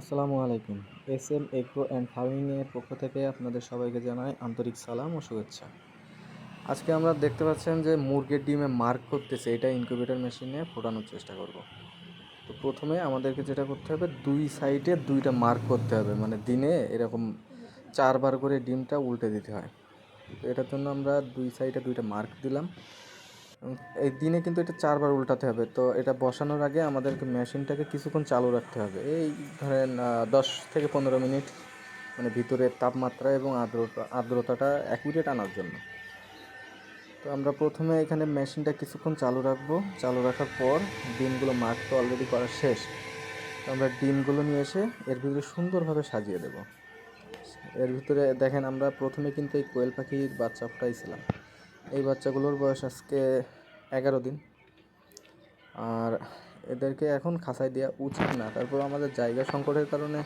আসসালামু আলাইকুম। S M agro and ফার্মিংয়ের পক্ষ থেকে আপনাদের সবাইকে জানাই আন্তরিক সালাম ও শুভেচ্ছা। আজকে আমরা দেখতে পাচ্ছেন যে মুরগির ডিমে মার্ক করতেছে, এটা ইনকিউবেটর মেশিনে ফোটানোর চেষ্টা করব। তো প্রথমে আমাদেরকে যেটা করতে হবে, দুই সাইডে দুইটা মার্ক করতে হবে মানে দিনে এরকম চারবার করে ডিমটা উল্টে দিতে হয়। তো এটার জন্য আমরা দুই সাইডে দুইটা মার্ক দিলাম। এই দিনে কিন্তু এটা চারবার উল্টাতে হবে। তো এটা বসানোর আগে আমাদেরকে মেশিনটাকে কিছুক্ষণ চালু রাখতে হবে। এই ধরেন দশ থেকে পনেরো মিনিট মানে ভিতরের তাপমাত্রা এবং আর্দ্রতা, আর্দ্রতাটা অ্যাকুরেট আনার জন্য। তো আমরা প্রথমে এখানে মেশিনটা কিছুক্ষণ চালু রাখব। চালু রাখার পর ডিমগুলো মার্ক তো অলরেডি করা শেষ। তো আমরা ডিমগুলো নিয়ে এসে এর ভিতরে সুন্দরভাবে সাজিয়ে দেব। এর ভিতরে দেখেন, আমরা প্রথমে কিন্তু এই কোয়েল পাখির বাচ্চা ফুটাইছিলাম। এই বাচ্চাগুলোর বয়স আজকে এগারো দিন। আর এদেরকে এখন খাঁচায় দেওয়া উচিত না। তারপর আমাদের জায়গা সংকটের কারণে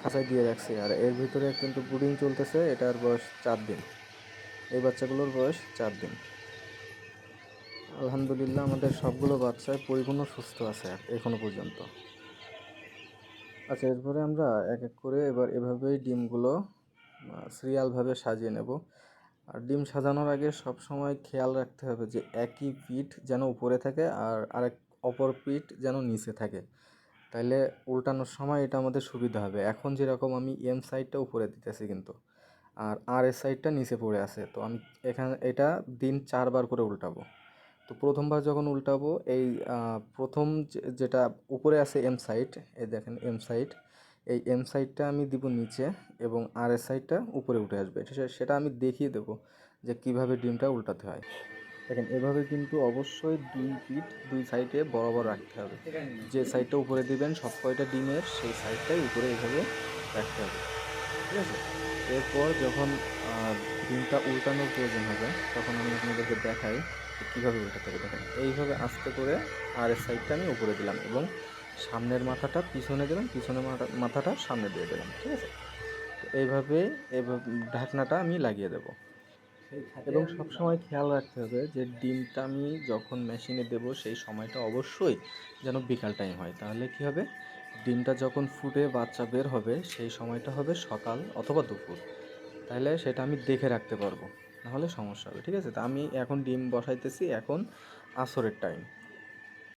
খাঁচায় দিয়ে রাখছি। আর এর ভিতরে কিন্তু ব্রুডিং চলতেছে, এটার বয়স চার দিন। এই বাচ্চাগুলোর বয়স চার দিন। আলহামদুলিল্লাহ আমাদের সবগুলো বাচ্চায় পরিপূর্ণ সুস্থ আছে এখনও পর্যন্ত। আচ্ছা এরপরে আমরা এক এক করে এবার এভাবেই ডিমগুলো সিরিয়ালভাবে সাজিয়ে নেব। আর ডিম সাজানোর আগে সব সময় খেয়াল রাখতে হবে যে একই পিঠ যেন উপরে থাকে আর আরেক অপর পিঠ যেন নিচে থাকে। তাইলে উল্টানোর সময় এটা আমাদের সুবিধা হবে। এখন যেরকম আমি এম সাইডটা উপরে দিতেছি কিন্তু, আর আর এস সাইডটা নিচে পড়ে আছে, তো আমি এখানে এটা দিন চারবার করে উল্টাবো। তো প্রথমবার যখন উল্টাবো, এই প্রথম যেটা উপরে আছে এম সাইড এই দেখেন এম সাইড এই এম সাইডটা আমি দিব নিচে এবং আর এস সাইডটা উপরে উঠে আসবে। সেটা আমি দেখিয়ে দেবো যে কীভাবে ডিমটা উল্টাতে হয়। দেখেন, এভাবে কিন্তু অবশ্যই দুই পিঠ দুই সাইডে বরাবর রাখতে হবে। যে সাইডটা উপরে দিবেন, সব কয়টা ডিমের সেই সাইডটাই উপরে এভাবে রাখতে হবে। ঠিক আছে? এরপর যখন ডিমটা উল্টানোর প্রয়োজন হবে, তখন আমি আপনাদেরকে দেখাই কীভাবে উল্টাতে হবে। দেখেন, এইভাবে আস্তে করে আর সাইডটা আমি উপরে দিলাম এবং সামনের মাথাটা পিছনে দিলাম পিছনের মাথা- মাথাটা সামনে দিয়ে দিলাম ঠিক আছে? তো এইভাবে এভাবে ঢাকনাটা আমি লাগিয়ে দেবো। এবং সবসময় খেয়াল রাখতে হবে যে ডিমটা আমি যখন মেশিনে দেব সেই সময়টা অবশ্যই যেন বিকাল টাইম হয়। তাহলে কি হবে? ডিমটা যখন ফুটে বাচ্চা বের হবে সেই সময়টা হবে সকাল অথবা দুপুর। তাহলে সেটা আমি দেখে রাখতে পারব। নাহলে সমস্যা হবে ঠিক আছে? তো আমি এখন ডিম বসাইতেছি এখন আসরের টাইম।